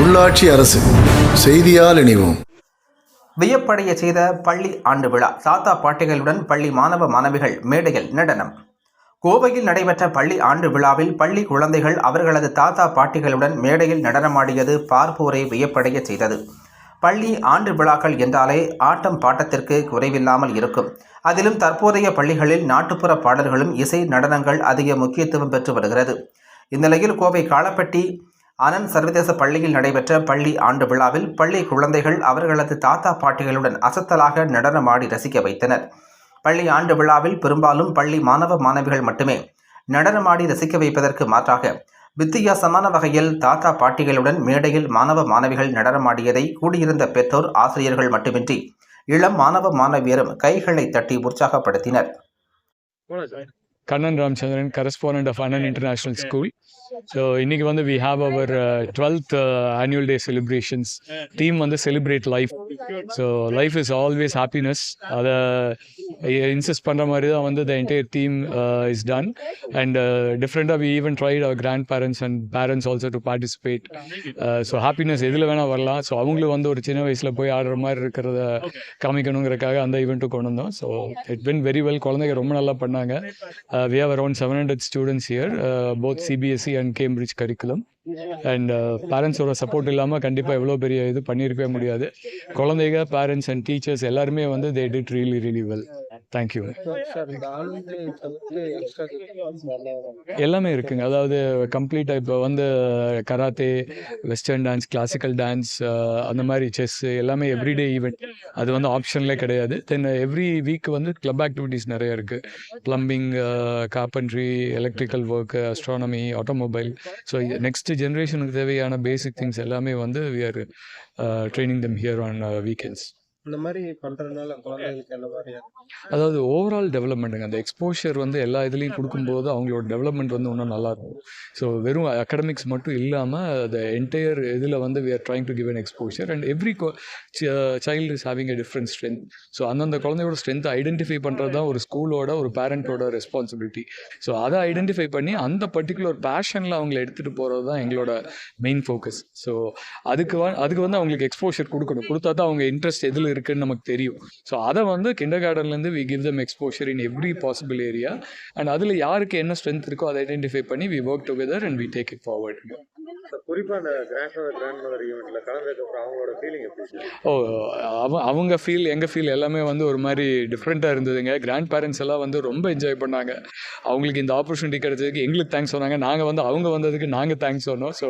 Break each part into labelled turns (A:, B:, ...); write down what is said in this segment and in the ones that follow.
A: உள்ளாட்சி அரசு செய்தியால் இணைவோம்.
B: வியப்படைய செய்த பள்ளி ஆண்டு விழா தாத்தா பாட்டிகளுடன் பள்ளி மாணவ மாணவிகள் மேடையில் நடனம். கோவையில் நடைபெற்ற பள்ளி ஆண்டு விழாவில் பள்ளி குழந்தைகள் அவர்களது தாத்தா பாட்டிகளுடன் மேடையில் நடனமாடியது பார்ப்போரை வியப்படைய செய்தது. பள்ளி ஆண்டு விழாக்கள் என்றாலே ஆட்டம் பாட்டத்திற்கு குறைவில்லாமல் இருக்கும். அதிலும் தற்போதைய பள்ளிகளில் நாட்டுப்புற பாடல்களும் இசை நடனங்கள் அதிக முக்கியத்துவம் பெற்று வருகிறது. இந்நிலையில் கோவை காலப்பட்டி அனந்த் சர்வதேச பள்ளியில் நடைபெற்ற பள்ளி ஆண்டு விழாவில் பள்ளி குழந்தைகள் அவர்களது தாத்தா பாட்டிகளுடன் அசத்தலாக நடனமாடி ரசிக்க வைத்தனர். பள்ளி ஆண்டு விழாவில் பெரும்பாலும் பள்ளி மாணவ மாணவிகள் மட்டுமே நடனமாடி ரசிக்க வைப்பதற்கு மாற்றாக வித்தியாசமான வகையில் தாத்தா பாட்டிகளுடன் மேடையில் மாணவ மாணவிகள் நடனமாடியதை கூடியிருந்த பெற்றோர் ஆசிரியர்கள் மட்டுமின்றி இளம் மாணவ மாணவியரும் கைகளை தட்டி உற்சாகப்படுத்தினர்.
C: Kannan Ramchandran, correspondent of Anand International School. So, இன்னைக்கு வந்து we have our uh, 12th uh, annual day celebrations. Theme வந்து celebrate life. So, life is always happiness. அதை இன்சிஸ்ட் பண்ணுற மாதிரி தான் வந்து team uh, is done. And uh, different we even tried our grandparents and parents also to participate. Uh, so, happiness எதில் வேணால் வரலாம். So அவங்களும் வந்து ஒரு சின்ன வயசில் போய் ஆடுற மாதிரி இருக்கிறத காமிக்கணுங்கிறக்காக அந்த ஈவெண்ட்டு கொண்டு வந்தோம் so it went very well குழந்தைங்க ரொம்ப நல்லா பண்ணாங்க Uh, we have around 700 students here, uh, both CBSE and Cambridge curriculum. And பேரண்ட்ஸோட சப்போர்ட் இல்லாமல் கண்டிப்பாக எவ்வளோ பெரிய இது பண்ணியிருக்கவே முடியாது. குழந்தைங்க பேரண்ட்ஸ் அண்ட் டீச்சர்ஸ் எல்லாருமே வந்து they did really really well thank you எல்லாமே இருக்குங்க. அதாவது கம்ப்ளீட்டாக இப்போ வந்து karate western dance classical dance அந்த மாதிரி செஸ் எல்லாமே எவ்ரிடே ஈவெண்ட் அது வந்து ஆப்ஷன்லே கிடையாது. தென் எவ்ரி வீக் வந்து கிளப் ஆக்டிவிட்டீஸ் நிறைய இருக்குது plumbing carpentry electrical work astronomy automobile so next ஜென்ரேஷனுக்கு தேவையான பேசிக் திங்ஸ் எல்லாமே வந்து we are training them here on weekends
D: இந்த மாதிரி பண்ணுறதுனால குழந்தைகளுக்கு என்ன மாதிரி?
C: அதாவது ஓவரால் டெவலப்மெண்ட்டுங்க அந்த எக்ஸ்போஷர் வந்து எல்லா இதுலேயும் கொடுக்கும்போது அவங்களோட டெவலப்மெண்ட் வந்து இன்னும் நல்லா இருக்கும். ஸோ வெறும் அகடமிக்ஸ் மட்டும் இல்லாமல் த என்டையர் இதில் வந்து we are trying to give an exposure and every child is having a different strength so அந்தந்த குழந்தையோட ஸ்ட்ரென்த்தை ஐடென்டிஃபை பண்ணுறது தான் ஒரு ஸ்கூலோட ஒரு பேரண்ட்டோட ரெஸ்பான்சிபிலிட்டி ஸோ அதை ஐடென்டிஃபை பண்ணி அந்த பர்டிகுலர் பேஷனில் அவங்கள எடுத்துகிட்டு போகிறது தான் எங்களோட மெயின் ஃபோக்கஸ் ஸோ அதுக்கு வ அதுக்கு வந்து அவங்களுக்கு எக்ஸ்போஷர் கொடுக்கணும். கொடுத்தா தான் அவங்க இன்ட்ரெஸ்ட் எதில் இருக்குன்னு நமக்கு தெரியும். ஸோ அதை வந்து கிண்டர் கார்டன்லேருந்து we give them exposure in every possible area and அதில் யாருக்கு என்ன ஸ்ட்ரென்த் இருக்கோ அதை ஐடென்டிஃபை பண்ணி we work together and we take it forward
D: குறிப்பாக அந்த கிராண்ட் ஃபாதர் கிராண்ட் மதர் ஈவெண்ட்டில் கலந்ததுக்கு அப்புறம் அவங்களோட ஃபீலிங் எப்படி
C: ஓ அவ அவங்க ஃபீல் எங்கள் ஃபீல் எல்லாமே வந்து ஒரு மாதிரி டிஃப்ரெண்ட்டாக இருந்ததுங்க. கிராண்ட் பேரண்ட்ஸ் எல்லாம் வந்து ரொம்ப என்ஜாய் பண்ணாங்க. அவங்களுக்கு இந்த ஆப்பர்ச்சுனிட்டி கிடைச்சதுக்கு எங்களுக்கு தேங்க்ஸ் சொன்னாங்க. நாங்கள் வந்து அவங்க வந்ததுக்கு நாங்கள் தேங்க்ஸ் சொன்னோம். ஸோ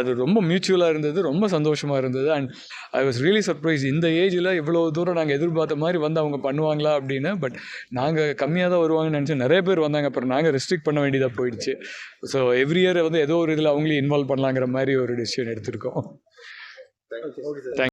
C: அது ரொம்ப மியூச்சுவலாக இருந்தது ரொம்ப சந்தோஷமாக இருந்தது. And I was really surprise இந்த ஏஜில் இவ்வளோ தூரம் நாங்கள் எதிர்பார்த்த மாதிரி வந்து அவங்க பண்ணுவாங்களா அப்படின்னு. பட் நாங்கள் கம்மியாக தான் வருவாங்கன்னு நினச்சோம் நிறைய பேர் வந்தாங்க. அப்புறம் நாங்கள் ரெஸ்ட்ரிக்ட் பண்ண வேண்டியதாக போயிடுச்சு. ஸோ எவ்ரி இயர் வந்து ஏதோ ஒரு இதில் அவங்களையும் இன்வால்வ் பண்ணலாங்கிற மாதிரி ஒரு டெசிஷன் எடுத்திருக்கோம்.
D: Okay
C: thank